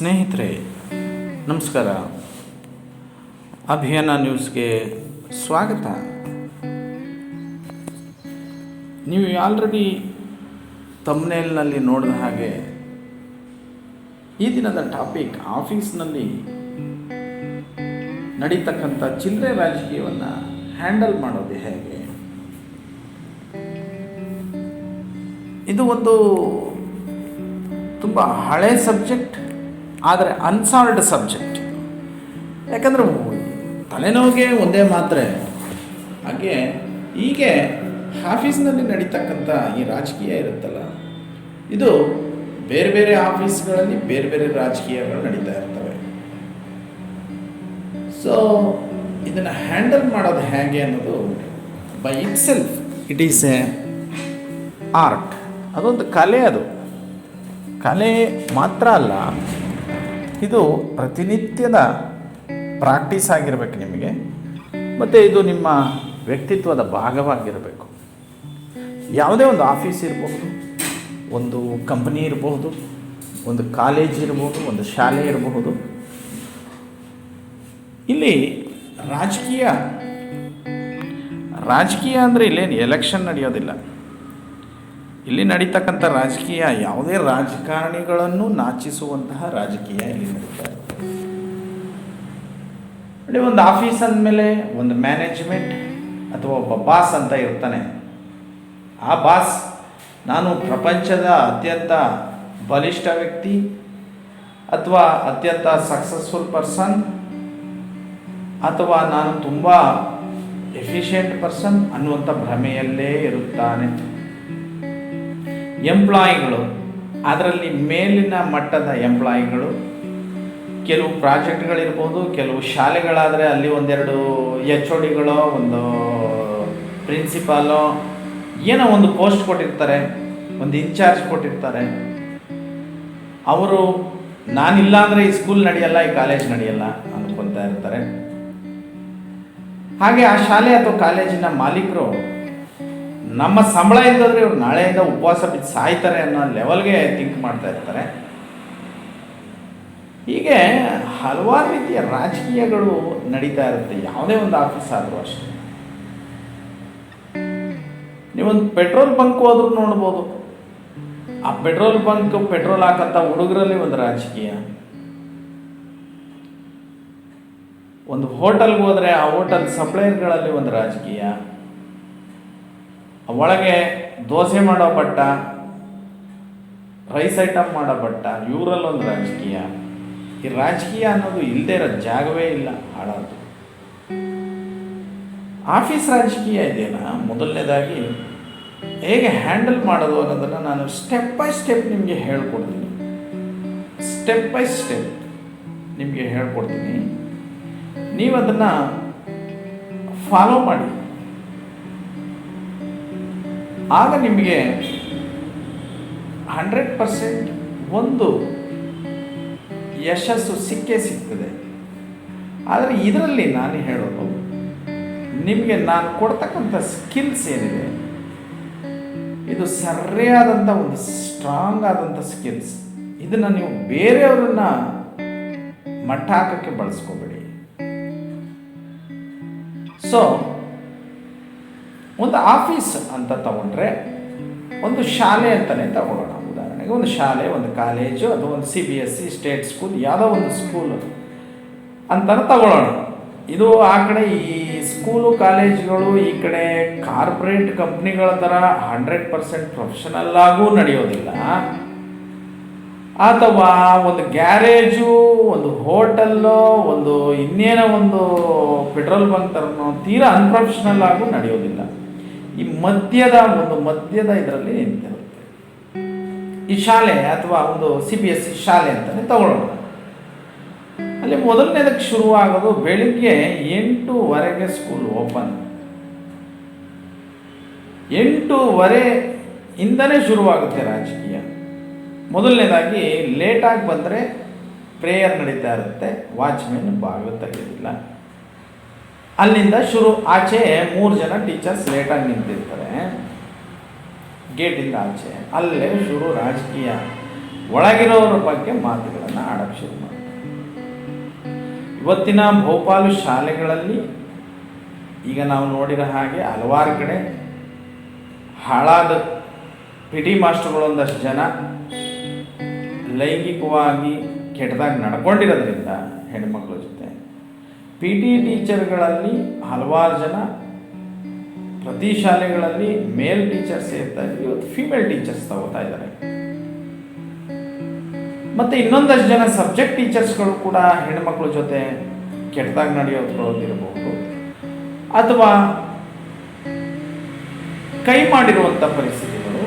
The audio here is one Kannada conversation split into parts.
ಸ್ನೇಹಿತರೆ, ನಮಸ್ಕಾರ. ಅಭಿಯಾನ ನ್ಯೂಸ್ಗೆ ಸ್ವಾಗತ. ನೀವು ಆಲ್ರೆಡಿ ತಮ್ನೇಲ್ನಲ್ಲಿ ನೋಡಿದ ಹಾಗೆ ಈ ದಿನದ ಟಾಪಿಕ್ ಆಫೀಸ್ನಲ್ಲಿ ನಡೀತಕ್ಕಂಥ ಚಿಲ್ಲರೆ ರಾಜಕೀಯವನ್ನು ಹ್ಯಾಂಡಲ್ ಮಾಡೋದು ಹೇಗೆ? ಇದು ಒಂದು ತುಂಬ ಹಳೆ ಸಬ್ಜೆಕ್ಟ್. ಆದರೆ ಅನ್ಸಾಲ್ಡ್ ಸಬ್ಜೆಕ್ಟ್ ಯಾಕಂದರೆ ತಲೆನೋವಿಗೆ ಒಂದೇ ಮಾತ್ರೆ. ಹಾಗೆ ಹೀಗೆ ಆಫೀಸ್ನಲ್ಲಿ ನಡೀತಕ್ಕಂಥ ಈ ರಾಜಕೀಯ ಇರುತ್ತಲ್ಲ, ಇದು ಬೇರೆ ಬೇರೆ ಆಫೀಸ್ಗಳಲ್ಲಿ ಬೇರೆ ಬೇರೆ ರಾಜಕೀಯಗಳು ನಡೀತಾ ಇರ್ತವೆ. ಸೊ ಇದನ್ನು ಹ್ಯಾಂಡಲ್ ಮಾಡೋದು ಹೇಗೆ ಅನ್ನೋದು by itself it is a art ಅದೊಂದು ಕಲೆ ಅದು. ಕಲೆ ಮಾತ್ರ ಅಲ್ಲ ಇದು ಪ್ರತಿನಿತ್ಯದ ಪ್ರಾಕ್ಟೀಸ್ ಆಗಿರಬೇಕು ನಿಮಗೆ, ಮತ್ತು ಇದು ನಿಮ್ಮ ವ್ಯಕ್ತಿತ್ವದ ಭಾಗವಾಗಿರಬೇಕು. ಯಾವುದೇ ಒಂದು ಆಫೀಸ್ ಇರಬಹುದು ಒಂದು ಕಂಪನಿ ಇರಬಹುದು ಒಂದು ಕಾಲೇಜ್ ಇರಬಹುದು ಒಂದು ಶಾಲೆ ಇರಬಹುದು ಇಲ್ಲಿ ರಾಜಕೀಯ ರಾಜಕೀಯ ಅಂದರೆ ಇಲ್ಲೇನು ಎಲೆಕ್ಷನ್ ನಡೆಯೋದಿಲ್ಲ. ಇಲ್ಲಿ ನಡೀತಕ್ಕಂಥ ರಾಜಕೀಯ ಯಾವುದೇ ರಾಜಕಾರಣಿಗಳನ್ನು ನಾಚಿಸುವಂತಹ ರಾಜಕೀಯ ಇಲ್ಲಿ ನಡೀತಾ ಒಂದು ಆಫೀಸ್ ಅಂದಮೇಲೆ ಒಂದು ಮ್ಯಾನೇಜ್ಮೆಂಟ್ ಅಥವಾ ಒಬ್ಬ ಬಾಸ್ ಅಂತ ಇರ್ತಾನೆ. ಆ ಬಾಸ್ ನಾನು ಪ್ರಪಂಚದ ಅತ್ಯಂತ ಬಲಿಷ್ಠ ವ್ಯಕ್ತಿ ಅಥವಾ ಅತ್ಯಂತ ಸಕ್ಸಸ್ಫುಲ್ ಪರ್ಸನ್ ಅಥವಾ ನಾನು ತುಂಬ ಎಫಿಷಿಯೆಂಟ್ ಪರ್ಸನ್ ಅನ್ನುವಂಥ ಭ್ರಮೆಯಲ್ಲೇ ಇರುತ್ತಾನೆ. ಎಂಪ್ಲಾಯಿಗಳು. ಅದರಲ್ಲಿ ಮೇಲಿನ ಮಟ್ಟದ ಎಂಪ್ಲಾಯಿಗಳು, ಕೆಲವು ಪ್ರಾಜೆಕ್ಟ್ಗಳಿರ್ಬೋದು, ಕೆಲವು ಶಾಲೆಗಳಾದರೆ ಅಲ್ಲಿ ಒಂದೆರಡು ಎಚ್ ಒ ಡಿಗಳು ಒಂದು ಪ್ರಿನ್ಸಿಪಾಲೋ, ಏನೋ ಒಂದು ಪೋಸ್ಟ್ ಕೊಟ್ಟಿರ್ತಾರೆ, ಒಂದು ಇನ್ಚಾರ್ಜ್ ಕೊಟ್ಟಿರ್ತಾರೆ. ಅವರು, ನಾನಿಲ್ಲ ಅಂದರೆ ಈ ಸ್ಕೂಲ್ ನಡೆಯಲ್ಲ, ಈ ಕಾಲೇಜ್ ನಡೆಯಲ್ಲ ಅಂದ್ಕೊಳ್ತಾ ಇರ್ತಾರೆ. ಹಾಗೆ ಆ ಶಾಲೆ ಅಥವಾ ಕಾಲೇಜಿನ ಮಾಲೀಕರು ನಮ್ಮ ಸಂಬಳ ಇಲ್ಲದ್ರೆ ಇವ್ರು ನಾಳೆಯಿಂದ ಉಪವಾಸ ಬಿದ್ದು ಸಾಯ್ತಾರೆ ಅನ್ನೋ ಲೆವೆಲ್ಗೆ ಥಿಂಕ್ ಮಾಡ್ತಾ ಇರ್ತಾರೆ. ಹೀಗೆ ಹಲವಾರು ರೀತಿಯ ರಾಜಕೀಯಗಳು ನಡೀತಾ ಇರುತ್ತೆ. ಯಾವುದೇ ಒಂದು ಆಫೀಸ್ ಆದರೂ ಅಷ್ಟೇ. ನೀವೊಂದು ಪೆಟ್ರೋಲ್ ಬಂಕ್ ಹೋದ್ರೂ ನೋಡ್ಬೋದು. ಆ ಪೆಟ್ರೋಲ್ ಬಂಕ್ ಪೆಟ್ರೋಲ್ ಹಾಕಂತ ಹುಡುಗರಲ್ಲಿ ಒಂದು ರಾಜಕೀಯ. ಒಂದು ಹೋಟೆಲ್ಗೆ ಹೋದರೆ ಆ ಹೋಟೆಲ್ ಸಪ್ಲೈಯರ್ಗಳಲ್ಲಿ ಒಂದು ರಾಜಕೀಯ. ಒಳಗೆ ದೋಸೆ ಮಾಡೋ ಬಟ್ಟ ರೈಸ್ ಐಟಮ್ ಮಾಡೋ ಬಟ್ಟ, ಇವರಲ್ಲೊಂದು ರಾಜಕೀಯ. ಈ ರಾಜಕೀಯ ಅನ್ನೋದು ಇಲ್ಲದೆ ಇರೋ ಜಾಗವೇ ಇಲ್ಲ ಹಾಳಾದ್ರು ಆಫೀಸ್ ರಾಜಕೀಯ ಇದೆಯಲ್ಲ ಮೊದಲನೇದಾಗಿ ಹೇಗೆ ಹ್ಯಾಂಡಲ್ ಮಾಡೋದು ಅನ್ನೋದನ್ನು ನಾನು ಸ್ಟೆಪ್ ಬೈ ಸ್ಟೆಪ್ ನಿಮಗೆ ಹೇಳ್ಕೊಡ್ತೀನಿ. ಸ್ಟೆಪ್ ಬೈ ಸ್ಟೆಪ್ ನಿಮಗೆ ಹೇಳ್ಕೊಡ್ತೀನಿ. ನೀವು ಅದನ್ನು ಫಾಲೋ ಮಾಡಿ. ಆಗ ನಿಮಗೆ ಹಂಡ್ರೆಡ್ ಪರ್ಸೆಂಟ್ ಒಂದು ಯಶಸ್ಸು ಸಿಕ್ಕೇ ಸಿಗ್ತದೆ. ಆದರೆ ಇದರಲ್ಲಿ ನಾನು ಹೇಳೋದು, ನಿಮಗೆ ನಾನು ಕೊಡ್ತಕ್ಕಂಥ ಸ್ಕಿಲ್ಸ್ ಏನಿದೆ, ಇದು ಸರಿಯಾದಂಥ ಒಂದು ಸ್ಟ್ರಾಂಗ್ ಆದಂಥ ಸ್ಕಿಲ್ಸ್ ಇದನ್ನು ನೀವು ಬೇರೆಯವ್ರನ್ನ ಮಟ್ಟ ಹಾಕೋಕ್ಕೆ ಬಳಸ್ಕೋಬೇಡಿ. ಸೊ ಒಂದು ಆಫೀಸ್ ಅಂತ ತಗೊಂಡ್ರೆ ಒಂದು ಶಾಲೆ ಅಂತಲೇ ತಗೊಳ್ಳೋಣ. ಉದಾಹರಣೆಗೆ ಒಂದು ಶಾಲೆ, ಒಂದು ಕಾಲೇಜು ಅಥವಾ ಒಂದು C B S C state school ಯಾವುದೋ ಒಂದು ಸ್ಕೂಲು ಅಂತಲೇ ತಗೊಳ್ಳೋಣ. ಇದು ಆ ಕಡೆ ಈ ಸ್ಕೂಲು ಕಾಲೇಜುಗಳು, ಈ ಕಡೆ ಕಾರ್ಪೊರೇಟ್ ಕಂಪ್ನಿಗಳ ಥರ ಹಂಡ್ರೆಡ್ ಪರ್ಸೆಂಟ್ ಪ್ರೊಫೆಷನಲ್ ಆಗೂ ನಡೆಯೋದಿಲ್ಲ. ಅಥವಾ ಒಂದು ಗ್ಯಾರೇಜು, ಒಂದು ಹೋಟೆಲ್ಲು, ಒಂದು ಇನ್ನೇನೋ ಒಂದು ಪೆಟ್ರೋಲ್ ಬಂಕ್ ಥರನೋ ತೀರಾ ಅನ್ಪ್ರೊಫೆಷನಲ್ ಆಗೂ ನಡೆಯೋದಿಲ್ಲ. ಈ ಮಧ್ಯದ ಒಂದು ಮಧ್ಯದ ಇದರಲ್ಲಿ ನಿಂತಿರುತ್ತೆ ಈ ಶಾಲೆ ಅಥವಾ ಒಂದು ಸಿ ಬಿ ಎಸ್ ಸಿ ಶಾಲೆ ಅಂತಲೇ ತಗೊಳ್ಳೋಣ. ಅಲ್ಲಿ ಮೊದಲನೇದಕ್ಕೆ ಶುರುವಾಗೋದು ಬೆಳಿಗ್ಗೆ ಎಂಟೂವರೆಗೆ ಸ್ಕೂಲ್ ಓಪನ್ ಎಂಟೂವರೆ ಇಂದನೇ ಶುರುವಾಗುತ್ತೆ ರಾಜಕೀಯ. ಮೊದಲನೇದಾಗಿ ಲೇಟಾಗಿ ಬಂದರೆ ಪ್ರೇಯರ್ ನಡೀತಾ ಇರುತ್ತೆ ವಾಚ್ಮೆನ್ ಬಾಗಿಲು ತೆಗೆಯೋದಿಲ್ಲ ಅಲ್ಲಿಂದ ಶುರು ಆಚೆ ಮೂರು ಜನ ಟೀಚರ್ಸ್ ಲೇಟಾಗಿ ನಿಂತಿರ್ತಾರೆ. ಗೇಟಿಂದ ಆಚೆ. ಅಲ್ಲೇ ಶುರು ರಾಜಕೀಯ. ಒಳಗಿರೋರ ಬಗ್ಗೆ ಮಾತುಗಳನ್ನು ಆಡಕ್ಕೆ ಶುರು ಮಾಡ್ತಾರೆ. ಇವತ್ತಿನ ಬಹುಪಾಲು ಶಾಲೆಗಳಲ್ಲಿ ಈಗ ನಾವು ನೋಡಿರೋ ಹಾಗೆ ಹಲವಾರು ಕಡೆ ಹಾಳಾದ ಪಿ ಟಿ ಮಾಸ್ಟರ್ಗಳು ಒಂದಷ್ಟು ಜನ ಲೈಂಗಿಕವಾಗಿ ಕೆಟ್ಟದಾಗಿ ನಡ್ಕೊಂಡಿರೋದ್ರಿಂದ ಹೆಣ್ಮಕ್ಳ ಜೊತೆ ಪಿ ಟಿ ಟೀಚರ್ಗಳಲ್ಲಿ ಹಲವಾರು ಜನ, ಪ್ರತಿ ಶಾಲೆಗಳಲ್ಲಿ ಮೇಲ್ ಟೀಚರ್ಸ್ ಇರ್ತಾ ಇದ್ರು ಇವತ್ತು ಫಿಮೇಲ್ ಟೀಚರ್ಸ್ ತಗೋತಾ ಇದ್ದಾರೆ. ಮತ್ತೆ ಇನ್ನೊಂದಷ್ಟು ಜನ ಸಬ್ಜೆಕ್ಟ್ ಟೀಚರ್ಸ್ಗಳು ಕೂಡ ಹೆಣ್ಮಕ್ಳ ಜೊತೆ ಕೆಟ್ಟದಾಗಿ ನಡೆಯೋದ್ಕೊಳ್ಳೋದಿರಬಹುದು ಅಥವಾ ಕೈ ಮಾಡಿರುವಂಥ ಪರಿಸ್ಥಿತಿಗಳು,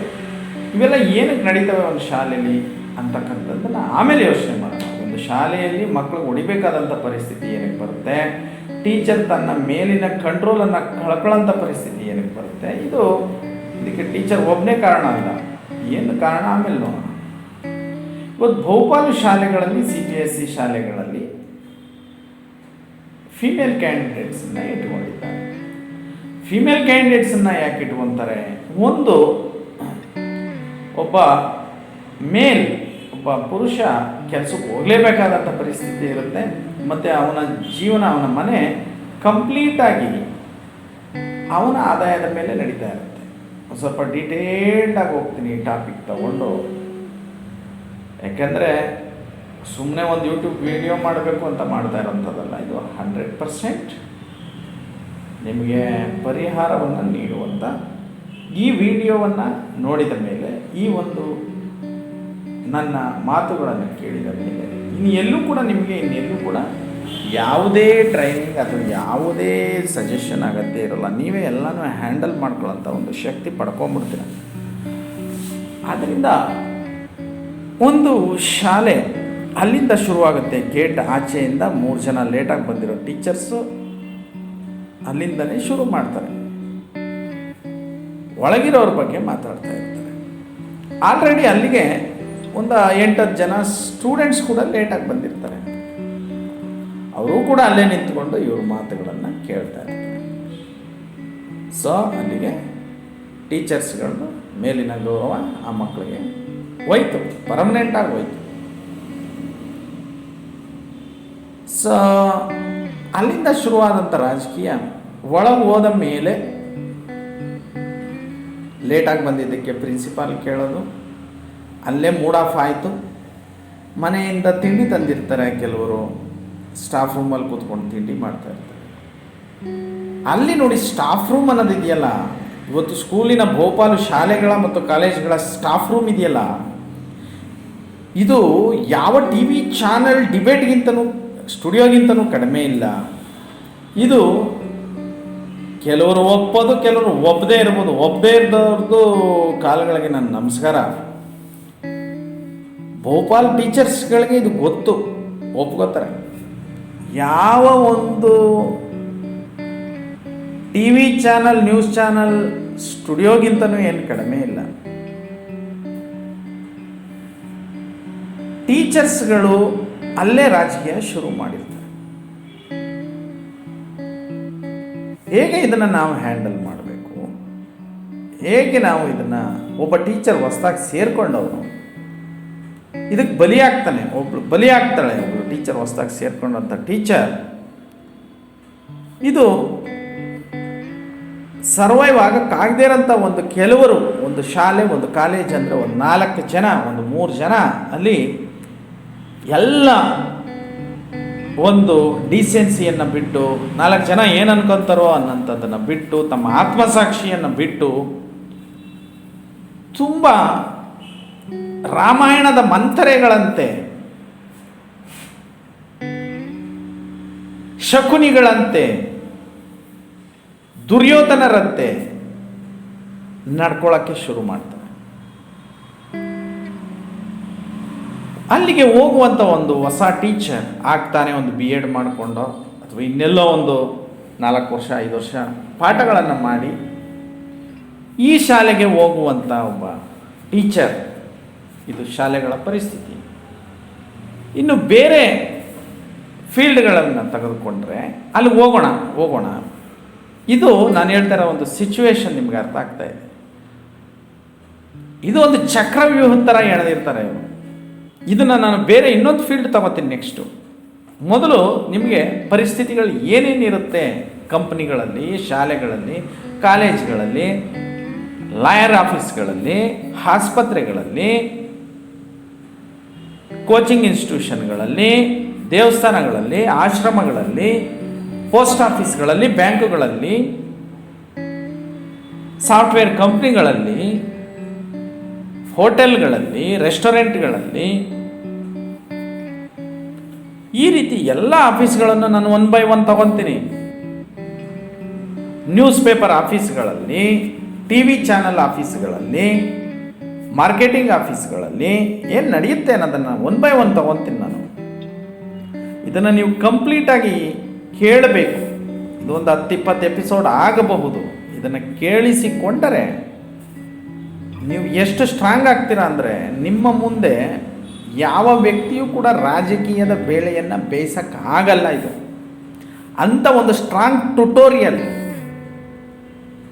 ಇವೆಲ್ಲ ಏನಕ್ಕೆ ನಡೀತವೆ ಒಂದು ಶಾಲೆಯಲ್ಲಿ ಅಂತಕ್ಕಂಥದ್ದನ್ನು ಆಮೇಲೆ ಯೋಚನೆ ಒಂದು ಶಾಲೆಯಲ್ಲಿ ಮಕ್ಕಳು ಹೊಡಿಬೇಕಾದಂಥ ಪರಿಸ್ಥಿತಿ ಏನಕ್ಕೆ ಬರುತ್ತೆ? ಟೀಚರ್ ತನ್ನ ಮೇಲಿನ ಕಂಟ್ರೋಲನ್ನು ಕಳ್ಕೊಳ್ಳೋಂಥ ಪರಿಸ್ಥಿತಿ ಏನಕ್ಕೆ ಬರುತ್ತೆ? ಇದು ಇದಕ್ಕೆ ಟೀಚರ್ ಒಬ್ಬನೇ ಕಾರಣ ಅಲ್ಲ. ಏನು ಕಾರಣ? ಆಮೇಲೆ ನೋಡೋಣ. ಇವತ್ತು ಬಹುಪಾಲು ಶಾಲೆಗಳಲ್ಲಿ ಸಿ ಬಿ ಎಸ್ ಸಿ ಶಾಲೆಗಳಲ್ಲಿ ಫಿಮೇಲ್ ಕ್ಯಾಂಡಿಡೇಟ್ಸನ್ನು ಇಟ್ಕೊಂಡಿದ್ದಾರೆ. ಫಿಮೇಲ್ ಕ್ಯಾಂಡಿಡೇಟ್ಸನ್ನು ಯಾಕೆ ಇಟ್ಕೊತಾರೆ? ಒಂದು, ಒಬ್ಬ ಮೇಲ್ ಪುರುಷ ಕೆಲಸಕ್ಕೆ ಹೋಗಲೇಬೇಕಾದಂಥ ಪರಿಸ್ಥಿತಿ ಇರುತ್ತೆ, ಮತ್ತು ಅವನ ಜೀವನ, ಅವನ ಮನೆ ಕಂಪ್ಲೀಟಾಗಿ ಅವನ ಆದಾಯದ ಮೇಲೆ ನಡೀತಾ ಇರುತ್ತೆ. ಒಂದು ಸ್ವಲ್ಪ ಡೀಟೇಲ್ಡಾಗಿ ಹೋಗ್ತೀನಿ ಈ ಟಾಪಿಕ್ ತಗೊಂಡು. ಯಾಕೆಂದರೆ ಸುಮ್ಮನೆ ಒಂದು ಯೂಟ್ಯೂಬ್ ವಿಡಿಯೋ ಮಾಡಬೇಕು ಅಂತ ಮಾಡ್ತಾ ಇರೋಂಥದ್ದಲ್ಲ, ಇದು ಹಂಡ್ರೆಡ್ ಪರ್ಸೆಂಟ್ ನಿಮಗೆ ಪರಿಹಾರವನ್ನು ನೀಡುವಂಥ ಈ ವಿಡಿಯೋವನ್ನು ನೋಡಿದ ಮೇಲೆ ಈ ಒಂದು ನನ್ನ ಮಾತುಗಳನ್ನು ಕೇಳಿದ ಮೇಲೆ ಇನ್ನು ಎಲ್ಲೂ ಕೂಡ ನಿಮಗೆ ಇನ್ನೆಲ್ಲೂ ಕೂಡ ಯಾವುದೇ ಟ್ರೈನಿಂಗ್ ಅಥವಾ ಯಾವುದೇ ಸಜೆಷನ್ ಆಗತ್ತೆ ಇರೋಲ್ಲ. ನೀವೇ ಎಲ್ಲನೂ ಹ್ಯಾಂಡಲ್ ಮಾಡ್ಕೊಳ್ಳೋಂಥ ಒಂದು ಶಕ್ತಿ ಪಡ್ಕೊಂಬಿಡ್ತೀರ ಆದ್ದರಿಂದ ಒಂದು ಶಾಲೆ ಅಲ್ಲಿಂದ ಶುರುವಾಗುತ್ತೆ. ಗೇಟ್ ಆಚೆಯಿಂದ ಮೂರು ಜನ ಲೇಟಾಗಿ ಬಂದಿರೋ ಟೀಚರ್ಸು ಅಲ್ಲಿಂದನೇ ಶುರು ಮಾಡ್ತಾರೆ. ಒಳಗಿರೋರ ಬಗ್ಗೆ ಮಾತಾಡ್ತಾ ಇರ್ತಾರೆ. ಆಲ್ರೆಡಿ ಅಲ್ಲಿಗೆ ಒಂದು ಎಂಟತ್ತು ಜನ ಸ್ಟೂಡೆಂಟ್ಸ್ ಕೂಡ ಲೇಟಾಗಿ ಬಂದಿರ್ತಾರೆ. ಅವರು ಕೂಡ ಅಲ್ಲೇ ನಿಂತ್ಕೊಂಡು ಇವ್ರ ಮಾತುಗಳನ್ನು ಕೇಳ್ತಾ ಇರ್ತಾರೆ. ಸೊ ಅಲ್ಲಿಗೆ ಟೀಚರ್ಸ್ಗಳು ಮೇಲಿನ ಗೌರವ ಆ ಮಕ್ಕಳಿಗೆ ಹೋಯ್ತು ಪರ್ಮನೆಂಟಾಗಿ ಹೋಯ್ತು. ಸೊ ಅಲ್ಲಿಂದ ಶುರುವಾದಂಥ ರಾಜಕೀಯ ಒಳಗೆ ಹೋದ ಮೇಲೆ ಲೇಟಾಗಿ ಬಂದಿದ್ದಕ್ಕೆ ಪ್ರಿನ್ಸಿಪಾಲ್ ಕೇಳೋದು ಅಲ್ಲೇ ಮೂಡ್ ಆಫ್ ಆಯಿತು. ಮನೆಯಿಂದ ತಿಂಡಿ ತಂದಿರ್ತಾರೆ ಕೆಲವರು. ಸ್ಟಾಫ್ ರೂಮಲ್ಲಿ ಕೂತ್ಕೊಂಡು ತಿಂಡಿ ಮಾಡ್ತಾ ಇರ್ತಾರೆ. ಅಲ್ಲಿ ನೋಡಿ ಸ್ಟಾಫ್ ರೂಮ್ ಅನ್ನೋದು ಇದೆಯಲ್ಲ? ಇವತ್ತು ಸ್ಕೂಲಿನ ಬಹುಪಾಲು ಶಾಲೆಗಳ ಮತ್ತು ಕಾಲೇಜ್ಗಳ ಸ್ಟಾಫ್ ರೂಮ್ ಇದೆಯಲ್ಲ? ಇದು ಯಾವ ಟಿ ವಿ ಚಾನಲ್ ಡಿಬೇಟ್ಗಿಂತನೂ, ಸ್ಟುಡಿಯೋಗಿಂತನೂ ಕಡಿಮೆ ಇಲ್ಲ. ಇದು ಕೆಲವರು ಒಪ್ಪೋದು, ಕೆಲವರು ಒಪ್ಪದೇ ಇರ್ಬೋದು. ಒಪ್ಪದೇ ಇದ್ದವ್ರದ್ದು ಕಾಲಗಳಿಗೆ ನನ್ನ ನಮಸ್ಕಾರ. ಭೋಪಾಲ್ ಟೀಚರ್ಸ್ಗಳಿಗೆ ಇದು ಗೊತ್ತು. ಒಪ್ಕೋತಾರೆ. ಯಾವ ಒಂದು T V channel, news channel, ಸ್ಟುಡಿಯೋಗಿಂತನೂ ಏನು ಕಡಿಮೆ ಇಲ್ಲ. ಟೀಚರ್ಸ್ಗಳು ಅಲ್ಲೇ ರಾಜಕೀಯ ಶುರು ಮಾಡಿರ್ತಾರೆ. ಹೇಗೆ ಇದನ್ನು ನಾವು ಹ್ಯಾಂಡಲ್ ಮಾಡಬೇಕು? ಹೇಗೆ ನಾವು ಇದನ್ನು ಒಬ್ಬ ಟೀಚರ್ ಹೊಸ್ದಾಗಿ ಸೇರ್ಕೊಂಡವನು ಇದಕ್ಕೆ ಬಲಿಯಾಗ್ತಾನೆ. ಒಬ್ಳು ಬಲಿಯಾಗ್ತಾಳೆ. ಒಬ್ಳು ಟೀಚರ್ ಹೊಸ್ದಾಗಿ ಸೇರ್ಕೊಂಡಂಥ ಟೀಚರ್. ಇದು ಸರ್ವೈವ್ ಆಗಕ್ಕಾಗದೇ ಇರೋಂಥ ಒಂದು ಕೆಲವರು, ಒಂದು ಶಾಲೆ, ಒಂದು ಕಾಲೇಜ್ ಅಂದರೆ ಒಂದು ನಾಲ್ಕು ಜನ, ಒಂದು ಮೂರು ಜನ, ಅಲ್ಲಿ ಎಲ್ಲ ಒಂದು ಡಿಸೆನ್ಸಿಯನ್ನು ಬಿಟ್ಟು ನಾಲ್ಕು ಜನ ಏನು ಅನ್ಕೊಂತಾರೋ ಅನ್ನೋಂಥದ್ದನ್ನು ಬಿಟ್ಟು, ತಮ್ಮ ಆತ್ಮಸಾಕ್ಷಿಯನ್ನು ಬಿಟ್ಟು ತುಂಬ ರಾಮಾಯಣದ ಮಂತ್ರೆಗಳಂತೆ ಶಕುನಿಗಳಂತೆ, ದುರ್ಯೋಧನರಂತೆ ನಡ್ಕೊಳ್ಳೋಕ್ಕೆ ಶುರು ಮಾಡ್ತಾರೆ. ಅಲ್ಲಿಗೆ ಹೋಗುವಂಥ ಒಂದು ಹೊಸ ಟೀಚರ್ ಆಗ್ತಾನೆ, ಒಂದು ಬಿ ಎಡ್ ಮಾಡಿಕೊಂಡು, ಅಥವಾ ಇನ್ನೆಲ್ಲೋ ಒಂದು ನಾಲ್ಕು ವರ್ಷ, ಐದು ವರ್ಷ ಪಾಠಗಳನ್ನು ಮಾಡಿ ಈ ಶಾಲೆಗೆ ಹೋಗುವಂಥ ಒಬ್ಬ ಟೀಚರ್. ಇದು ಶಾಲೆಗಳ ಪರಿಸ್ಥಿತಿ. ಇನ್ನು ಬೇರೆ ಫೀಲ್ಡ್ಗಳನ್ನು ತೆಗೆದುಕೊಂಡ್ರೆ ಅಲ್ಲಿ ಹೋಗೋಣ ಹೋಗೋಣ. ಇದು ನಾನು ಹೇಳ್ತಾ ಇರೋ ಒಂದು ಸಿಚುವೇಶನ್ ನಿಮ್ಗೆ ಅರ್ಥ ಆಗ್ತಾ ಇದೆ. ಇದು ಒಂದು ಚಕ್ರವ್ಯೂಹದ ಥರ ಎಳೆದಿರ್ತಾರೆ ಇವರು. ಇದನ್ನು ನಾನು ಬೇರೆ ಇನ್ನೊಂದು ಫೀಲ್ಡ್ ತಗೋತೀನಿ ನೆಕ್ಸ್ಟು ಮೊದಲು ನಿಮಗೆ ಪರಿಸ್ಥಿತಿಗಳು ಏನೇನಿರುತ್ತೆ ಕಂಪ್ನಿಗಳಲ್ಲಿ, ಶಾಲೆಗಳಲ್ಲಿ, ಕಾಲೇಜ್ಗಳಲ್ಲಿ, ಲಾಯರ್ ಆಫೀಸ್ಗಳಲ್ಲಿ, ಆಸ್ಪತ್ರೆಗಳಲ್ಲಿ ಕೋಚಿಂಗ್ ಇನ್ಸ್ಟಿಟ್ಯೂಷನ್ಗಳಲ್ಲಿ, ದೇವಸ್ಥಾನಗಳಲ್ಲಿ, ಆಶ್ರಮಗಳಲ್ಲಿ, ಪೋಸ್ಟ್ ಆಫೀಸ್ಗಳಲ್ಲಿ, ಬ್ಯಾಂಕುಗಳಲ್ಲಿ, ಸಾಫ್ಟ್ವೇರ್ ಕಂಪ್ನಿಗಳಲ್ಲಿ, ಹೋಟೆಲ್ಗಳಲ್ಲಿ, ರೆಸ್ಟೋರೆಂಟ್ಗಳಲ್ಲಿ. ಈ ರೀತಿ ಎಲ್ಲ ಆಫೀಸ್ಗಳನ್ನು ನಾನು ಒನ್ ಬೈ ಒನ್ ತಗೊತೀನಿ ನ್ಯೂಸ್ ಪೇಪರ್ ಆಫೀಸ್ಗಳಲ್ಲಿ ಟಿ ವಿ ಚಾನಲ್ ಆಫೀಸ್ಗಳಲ್ಲಿ ಮಾರ್ಕೆಟಿಂಗ್ ಆಫೀಸ್ಗಳಲ್ಲಿ ಏನು ನಡೆಯುತ್ತೆ ಅನ್ನೋದನ್ನು ಒನ್ ಬೈ ಒನ್ ತಗೊತೀನಿ ನಾನು. ಇದನ್ನು ನೀವು ಕಂಪ್ಲೀಟಾಗಿ ಕೇಳಬೇಕು. ಇದೊಂದು ಹತ್ತಿಪ್ಪತ್ತು ಎಪಿಸೋಡ್ ಆಗಬಹುದು. ಇದನ್ನು ಕೇಳಿಸಿಕೊಂಡರೆ ನೀವು ಎಷ್ಟು ಸ್ಟ್ರಾಂಗ್ ಆಗ್ತೀರಾ ಅಂದರೆ ನಿಮ್ಮ ಮುಂದೆ ಯಾವ ವ್ಯಕ್ತಿಯೂ ಕೂಡ ರಾಜಕೀಯದ ಬೇಳೆಯನ್ನು ಬೇಯಿಸೋಕ್ಕಾಗಲ್ಲ ಇದು. ಅಂಥ ಒಂದು ಸ್ಟ್ರಾಂಗ್ ಟ್ಯುಟೋರಿಯಲ್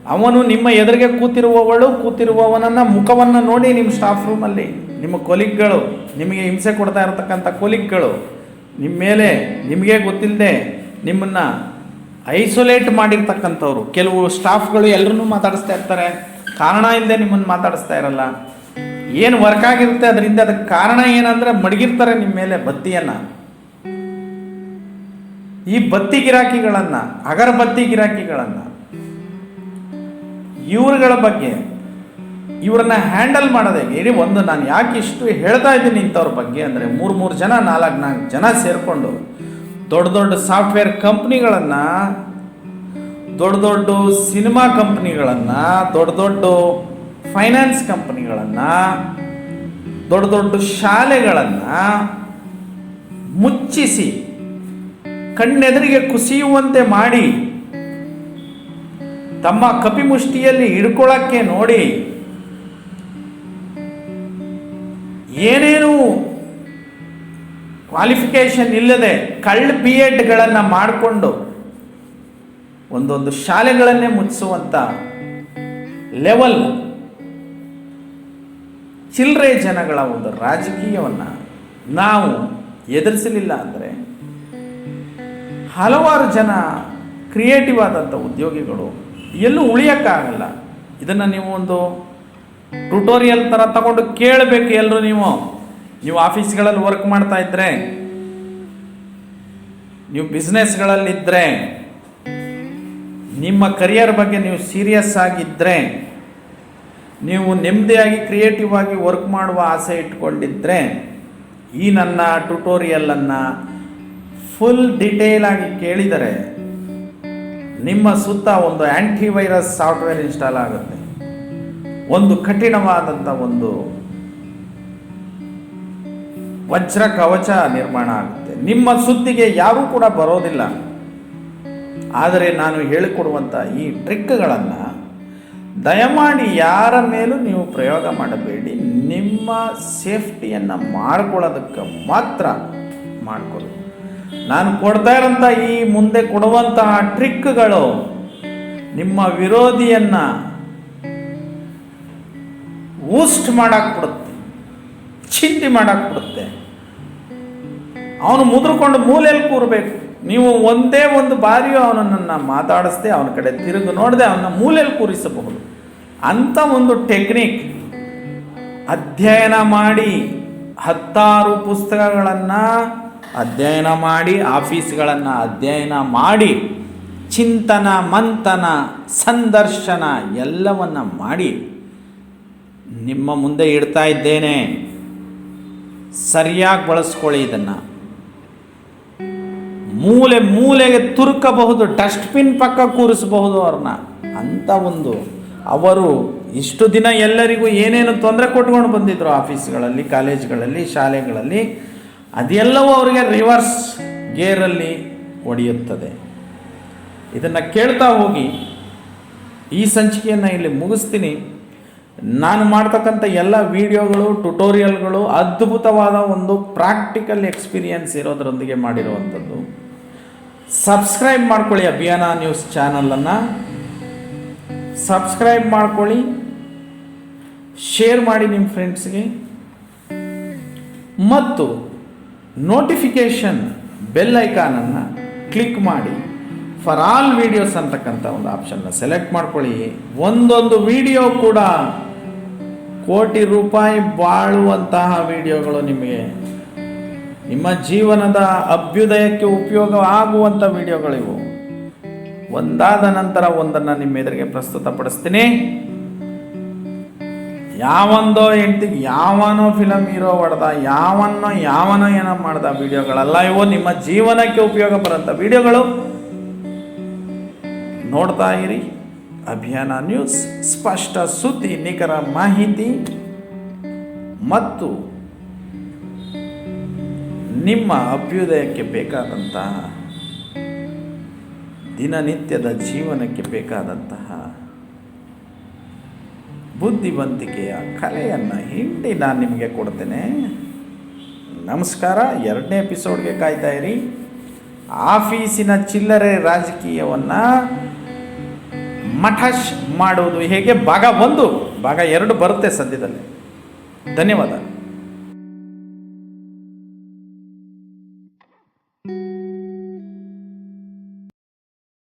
ಅವನು ನಿಮ್ಮ ಎದುರಿಗೆ ಕೂತಿರುವವಳು ಕೂತಿರುವವನನ್ನ ಮುಖವನ್ನು ನೋಡಿ ನಿಮ್ಮ ಸ್ಟಾಫ್ ರೂಮಲ್ಲಿ ನಿಮ್ಮ ಕೊಲಿಗ್ಗಳು ನಿಮಗೆ ಹಿಂಸೆ ಕೊಡ್ತಾ ಇರತಕ್ಕಂಥ ಕೊಲಿಗ್ಗಳು ನಿಮ್ಮ ಮೇಲೆ ನಿಮಗೆ ಗೊತ್ತಿಲ್ಲದೆ ನಿಮ್ಮನ್ನು ಐಸೋಲೇಟ್ ಮಾಡಿರ್ತಕ್ಕಂಥವ್ರು. ಕೆಲವು ಸ್ಟಾಫ್ಗಳು ಎಲ್ಲರನ್ನೂ ಮಾತಾಡಿಸ್ತಾ ಇರ್ತಾರೆ. ಕಾರಣ ಇಲ್ಲದೆ ನಿಮ್ಮನ್ನು ಮಾತಾಡಿಸ್ತಾ ಇರಲ್ಲ. ಏನು ವರ್ಕ್ ಆಗಿರುತ್ತೆ ಅದರಿಂದ ಅದಕ್ಕೆ ಕಾರಣ ಏನಂದರೆ ಮಡಗಿರ್ತಾರೆ ನಿಮ್ಮ ಮೇಲೆ ಬತ್ತಿಯನ್ನು. ಈ ಬತ್ತಿ ಗಿರಾಕಿಗಳನ್ನು, ಅಗರಬತ್ತಿ ಗಿರಾಕಿಗಳನ್ನು ಇವ್ರುಗಳ ಬಗ್ಗೆ, ಇವರನ್ನ ಹ್ಯಾಂಡಲ್ ಮಾಡೋದೇ ಹೇಳಿ ಒಂದು, ನಾನು ಯಾಕೆ ಇಷ್ಟು ಹೇಳ್ತಾ ಇದ್ದೀನಿ ಇಂಥವ್ರ ಬಗ್ಗೆ ಅಂದರೆ, ಮೂರು ಮೂರು ಜನ, ನಾಲ್ಕು ನಾಲ್ಕು ಜನ ಸೇರಿಕೊಂಡು ದೊಡ್ಡ ದೊಡ್ಡ ಸಾಫ್ಟ್ವೇರ್ ಕಂಪ್ನಿಗಳನ್ನು, ದೊಡ್ಡ ದೊಡ್ಡ ಸಿನಿಮಾ ಕಂಪ್ನಿಗಳನ್ನು, ದೊಡ್ಡ ದೊಡ್ಡ ಫೈನಾನ್ಸ್ ಕಂಪ್ನಿಗಳನ್ನು, ದೊಡ್ಡ ದೊಡ್ಡ ಶಾಲೆಗಳನ್ನು ಮುಚ್ಚಿಸಿ, ಕಣ್ಣೆದುರಿಗೆ ಕುಸಿಯುವಂತೆ ಮಾಡಿ ತಮ್ಮ ಕಪಿಮುಷ್ಟಿಯಲ್ಲಿ ಹಿಡ್ಕೊಳ್ಳೋಕ್ಕೆ ನೋಡಿ. ಏನೇನು ಕ್ವಾಲಿಫಿಕೇಶನ್ ಇಲ್ಲದೆ ಕಳ್ಳ ಬಿ ಎಡ್ಗಳನ್ನು ಮಾಡಿಕೊಂಡು ಒಂದೊಂದು ಶಾಲೆಗಳನ್ನೇ ಮುಚ್ಚಿಸುವಂಥ ಲೆವೆಲ್ ಚಿಲ್ಲರೆ ಜನಗಳ ಒಂದು ರಾಜಕೀಯವನ್ನು ನಾವು ಎದುರಿಸಲಿಲ್ಲ ಅಂದರೆ ಹಲವಾರು ಜನ ಕ್ರಿಯೇಟಿವ್ ಆದಂಥ ಉದ್ಯೋಗಿಗಳು ಎಲ್ಲೂ ಉಳಿಯೋಕ್ಕಾಗಲ್ಲ. ಇದನ್ನು ನೀವು ಒಂದು ಟ್ಯುಟೋರಿಯಲ್ ಥರ ತಗೊಂಡು ಕೇಳಬೇಕು ಎಲ್ಲರೂ ನೀವು. ನೀವು ಆಫೀಸ್ಗಳಲ್ಲಿ ವರ್ಕ್ ಮಾಡ್ತಾ ಇದ್ದರೆ ನೀವು ಬಿಸ್ನೆಸ್ಗಳಲ್ಲಿದ್ದರೆ ನಿಮ್ಮ ಕರಿಯರ್ ಬಗ್ಗೆ ನೀವು ಸೀರಿಯಸ್ ಆಗಿದ್ದರೆ ನೀವು ನೆಮ್ಮದಿಯಾಗಿ ಕ್ರಿಯೇಟಿವ್ ಆಗಿ ವರ್ಕ್ ಮಾಡುವ ಆಸೆ ಇಟ್ಕೊಂಡಿದ್ದರೆ ಈ ನನ್ನ ಟ್ಯುಟೋರಿಯಲನ್ನು ಫುಲ್ ಡಿಟೇಲಾಗಿ ಕೇಳಿದರೆ ನಿಮ್ಮ ಸುತ್ತ ಒಂದು ಆ್ಯಂಟಿವೈರಸ್ ಸಾಫ್ಟ್ವೇರ್ ಇನ್ಸ್ಟಾಲ್ ಆಗುತ್ತೆ. ಒಂದು ಕಠಿಣವಾದಂಥ ಒಂದು ವಜ್ರ ಕವಚ ನಿರ್ಮಾಣ ಆಗುತ್ತೆ. ನಿಮ್ಮ ಸುತ್ತಿಗೆ ಯಾರೂ ಕೂಡ ಬರೋದಿಲ್ಲ. ಆದರೆ ನಾನು ಹೇಳಿಕೊಡುವಂಥ ಈ ಟ್ರಿಕ್ಗಳನ್ನು ದಯಮಾಡಿ ಯಾರ ಮೇಲೂ ನೀವು ಪ್ರಯೋಗ ಮಾಡಬೇಡಿ. ನಿಮ್ಮ ಸೇಫ್ಟಿಯನ್ನು ಮಾಡ್ಕೊಳ್ಳೋದಕ್ಕೆ ಮಾತ್ರ ಮಾಡಿಕೊಳ್ಳಿ. ನಾನು ಕೊಡ್ತಾ ಇರೋಂಥ ಈ ಮುಂದೆ ಕೊಡುವಂತಹ ಟ್ರಿಕ್ಗಳು ನಿಮ್ಮ ವಿರೋಧಿಯನ್ನು ಊಸ್ಟ್ ಮಾಡಾಕ್ಬಿಡುತ್ತೆ ಚಿಂತೆ ಮಾಡಾಕ್ಬಿಡುತ್ತೆ ಅವನು ಮುದ್ರಕೊಂಡು ಮೂಲೆಯಲ್ಲಿ ಕೂರಬೇಕು. ನೀವು ಒಂದೇ ಒಂದು ಬಾರಿಯೂ ಅವನನ್ನು ಮಾತಾಡಿಸ್ದೆ ಅವನ ಕಡೆ ತಿರುಗಿ ನೋಡದೆ ಅವನ ಮೂಲೆಯಲ್ಲಿ ಕೂರಿಸಬಹುದು. ಅಂಥ ಒಂದು ಟೆಕ್ನಿಕ್ ಅಧ್ಯಯನ ಮಾಡಿ ಹತ್ತಾರು ಪುಸ್ತಕಗಳನ್ನು ಅಧ್ಯಯನ ಮಾಡಿ, ಆಫೀಸ್ಗಳನ್ನು ಅಧ್ಯಯನ ಮಾಡಿ, ಚಿಂತನ, ಮಂಥನ, ಸಂದರ್ಶನ ಎಲ್ಲವನ್ನು ಮಾಡಿ ನಿಮ್ಮ ಮುಂದೆ ಇಡ್ತಾ ಇದ್ದೇನೆ. ಸರಿಯಾಗಿ ಬಳಸ್ಕೊಳ್ಳಿ ಇದನ್ನು. ಮೂಲೆ ಮೂಲೆಗೆ ತುರುಕಬಹುದು, ಡಸ್ಟ್ಬಿನ್ ಪಕ್ಕ ಕೂರಿಸಬಹುದು ಅವ್ರನ್ನ. ಅಂತ ಒಂದು ಅವರು ಇಷ್ಟು ದಿನ ಎಲ್ಲರಿಗೂ ಏನೇನು ತೊಂದರೆ ಕೊಟ್ಕೊಂಡು ಬಂದಿದ್ದರು ಆಫೀಸ್ಗಳಲ್ಲಿ, ಕಾಲೇಜ್ಗಳಲ್ಲಿ, ಶಾಲೆಗಳಲ್ಲಿ ಅದೆಲ್ಲವೂ ಅವರಿಗೆ ರಿವರ್ಸ್ ಗೇರಲ್ಲಿ ಒಡೆಯುತ್ತದೆ. ಇದನ್ನು ಕೇಳ್ತಾ ಹೋಗಿ, ಈ ಸಂಚಿಕೆಯನ್ನು ಇಲ್ಲಿ ಮುಗಿಸ್ತೀನಿ. ನಾನು ಮಾಡ್ತಕ್ಕಂಥ ಎಲ್ಲ ವಿಡಿಯೋಗಳು ಟ್ಯುಟೋರಿಯಲ್ಗಳು ಅದ್ಭುತವಾದ ಒಂದು ಪ್ರಾಕ್ಟಿಕಲ್ ಎಕ್ಸ್ಪೀರಿಯನ್ಸ್ ಇರೋದ್ರೊಂದಿಗೆ ಮಾಡಿರುವಂಥದ್ದು. ಸಬ್ಸ್ಕ್ರೈಬ್ ಮಾಡ್ಕೊಳ್ಳಿ ಅಭಿಯಾನ ನ್ಯೂಸ್ ಚಾನಲನ್ನು. ಸಬ್ಸ್ಕ್ರೈಬ್ ಮಾಡ್ಕೊಳ್ಳಿ. ಶೇರ್ ಮಾಡಿ ನಿಮ್ಮ ಫ್ರೆಂಡ್ಸ್ಗೆ ಮತ್ತು ನೋಟಿಫಿಕೇಷನ್ ಬೆಲ್ ಐಕಾನನ್ನು ಕ್ಲಿಕ್ ಮಾಡಿ. ಫಾರ್ ಆಲ್ ವೀಡಿಯೋಸ್ ಅಂತಕ್ಕಂಥ ಒಂದು ಆಪ್ಷನ್ನ ಸೆಲೆಕ್ಟ್ ಮಾಡ್ಕೊಳ್ಳಿ. ಒಂದೊಂದು ವಿಡಿಯೋ ಕೂಡ ಕೋಟಿ ರೂಪಾಯಿ ಬಾಳುವಂತಹ ವಿಡಿಯೋಗಳು ನಿಮಗೆ. ನಿಮ್ಮ ಜೀವನದ ಅಭ್ಯುದಯಕ್ಕೆ ಉಪಯೋಗ ಆಗುವಂಥ ವಿಡಿಯೋಗಳಿವು ಒಂದಾದ ನಂತರ ಒಂದನ್ನು ನಿಮ್ಮ ಎದುರಿಗೆ ಪ್ರಸ್ತುತಪಡಿಸ್ತೀನಿ. ಯಾವೊಂದೋ ಹೆಂಡ್ತಿಗೆ ಯಾವನೋ ಫಿಲಮ್ ಹೀರೋ ಹೊಡೆದ ಯಾವನ್ನೋ ಯಾವನೋ ಏನೋ ಮಾಡ್ದ ವಿಡಿಯೋಗಳಲ್ಲ ಇವು ನಿಮ್ಮ ಜೀವನಕ್ಕೆ ಉಪಯೋಗ ಬರೋಂಥ ವಿಡಿಯೋಗಳು ನೋಡ್ತಾ ಇರಿ. ಅಭಿಯಾನ ನ್ಯೂಸ್, ಸ್ಪಷ್ಟ ಸುದ್ದಿ, ನಿಖರ ಮಾಹಿತಿ ಮತ್ತು ನಿಮ್ಮ ಅಭ್ಯುದಯಕ್ಕೆ ಬೇಕಾದಂತಹ ದಿನನಿತ್ಯದ ಜೀವನಕ್ಕೆ ಬೇಕಾದಂತಹ ಬುದ್ಧಿವಂತಿಕೆಯ ಕಲೆಯನ್ನು ಹಿಂಡಿ ನಾನು ನಿಮಗೆ ಕೊಡ್ತೇನೆ. ನಮಸ್ಕಾರ, ಎರಡನೇ ಎಪಿಸೋಡ್ಗೆ ಕಾಯ್ತಾ ಇರಿ. ಆಫೀಸಿನ ಚಿಲ್ಲರೆ ರಾಜಕೀಯವನ್ನು ಮಠಶ್ ಮಾಡುವುದು ಹೇಗೆ? ಭಾಗ ಒಂದು, ಭಾಗ ಎರಡು ಬರುತ್ತೆ ಸದ್ಯದಲ್ಲಿ. ಧನ್ಯವಾದ.